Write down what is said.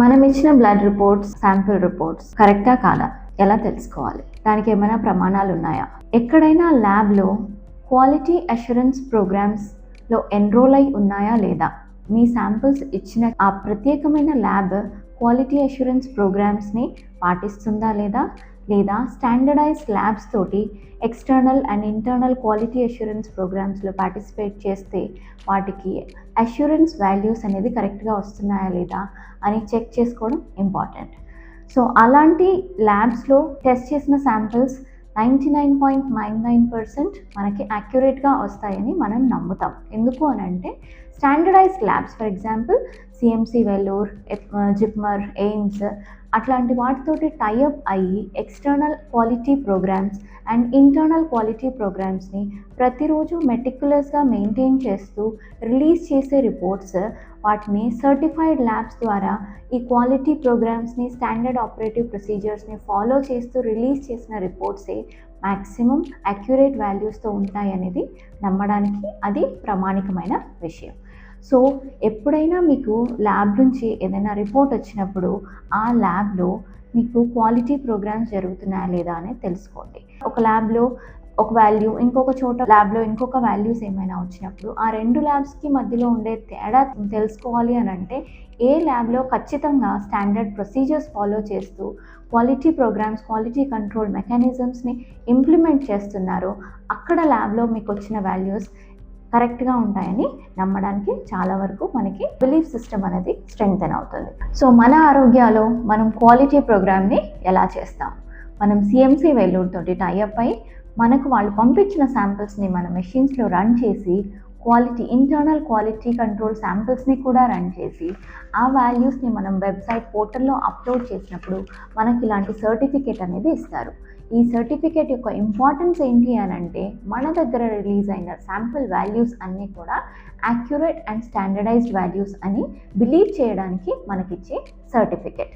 మనం ఇచ్చిన blood reports sample reports కరెక్టా కాదా? ఎలా తెలుసుకోవాలి? దానికి ఏమైనా ప్రమాణాలు ఉన్నాయా? ఎక్కడైనా ల్యాబ్లో క్వాలిటీ అష్యూరెన్స్ ప్రోగ్రామ్స్లో ఎన్రోల్ అయి ఉన్నాయా లేదా? మీ శాంపిల్స్ ఇచ్చిన ఆ ప్రత్యేకమైన ల్యాబ్ క్వాలిటీ అష్యూరెన్స్ ప్రోగ్రామ్స్ని పాటిస్తుందా లేదా? లేదా స్టాండర్డైజ్డ్ ల్యాబ్స్ తోటి external and internal quality assurance ప్రోగ్రామ్స్లో పార్టిసిపేట్ చేస్తే వాటికి అష్యూరెన్స్ వాల్యూస్ అనేది కరెక్ట్గా వస్తున్నాయా లేదా అని చెక్ చేసుకోవడం ఇంపార్టెంట్. సో అలాంటి ల్యాబ్స్లో టెస్ట్ చేసిన samples ninety nine point nine nine percent మనకి యాక్యురేట్గా వస్తాయని మనం నమ్ముతాం. ఎందుకు అని అంటే standardized labs for example CMC Vellore JIPMER AIIMS అట్లాంటి వాటితోటి టైఅప్ అయ్యి external quality programs and internal quality ప్రోగ్రామ్స్ని ప్రతిరోజు మెటిక్యులస్గా మెయింటైన్ చేస్తూ రిలీజ్ చేసే రిపోర్ట్స్ వాటిని సర్టిఫైడ్ ల్యాబ్స్ ద్వారా ఈ క్వాలిటీ ప్రోగ్రామ్స్ని స్టాండర్డ్ ఆపరేటివ్ ప్రొసీజర్స్ని ఫాలో చేస్తూ రిలీజ్ చేసిన రిపోర్ట్సే మ్యాక్సిమం అక్యురేట్ వాల్యూస్తో ఉంటాయనేది నమ్మడానికి అది ప్రామాణికమైన విషయం. సో ఎప్పుడైనా మీకు ల్యాబ్ నుంచి ఏదైనా రిపోర్ట్ వచ్చినప్పుడు ఆ ల్యాబ్లో మీకు క్వాలిటీ ప్రోగ్రామ్స్ జరుగుతున్నాయా లేదా అనేది తెలుసుకోండి. ఒక ల్యాబ్లో ఒక వాల్యూ ఇంకొక చోట ల్యాబ్లో ఇంకొక వాల్యూస్ ఏమైనా వచ్చినప్పుడు ఆ రెండు ల్యాబ్స్కి మధ్యలో ఉండే తేడా తెలుసుకోవాలి అని అంటే ఏ ల్యాబ్లో ఖచ్చితంగా స్టాండర్డ్ ప్రొసీజర్స్ ఫాలో చేస్తూ క్వాలిటీ ప్రోగ్రామ్స్ క్వాలిటీ కంట్రోల్ మెకానిజమ్స్ని ఇంప్లిమెంట్ చేస్తున్నారో అక్కడ ల్యాబ్లో మీకు వచ్చిన వాల్యూస్ కరెక్ట్గా ఉంటాయని నమ్మడానికి చాలా వరకు మనకి బిలీఫ్ సిస్టమ్ అనేది స్ట్రెంగ్తెన్ అవుతుంది. సో మన ఆరోగ్యాలో మనం క్వాలిటీ ప్రోగ్రామ్ని ఎలా చేస్తాం? మనం సిఎంసి వెల్లూరుతోటి టైఅప్ అయి మనకు వాళ్ళు పంపించిన శాంపిల్స్ని మన మెషిన్స్లో రన్ చేసి క్వాలిటీ ఇంటర్నల్ క్వాలిటీ కంట్రోల్ శాంపిల్స్ని కూడా రన్ చేసి ఆ వాల్యూస్ని మనం వెబ్సైట్ పోర్టల్లో అప్లోడ్ చేసినప్పుడు మనకి ఇలాంటి సర్టిఫికేట్ అనేది ఇస్తారు. ఈ సర్టిఫికేట్ యొక్క ఇంపార్టెన్స్ ఏంటి అని అంటే మన దగ్గర రిలీజ్ అయిన శాంపుల్ వాల్యూస్ అన్నీ కూడా యాక్యురేట్ అండ్ స్టాండర్డైజ్డ్ వాల్యూస్ అని బిలీవ్ చేయడానికి మనకిచ్చే సర్టిఫికేట్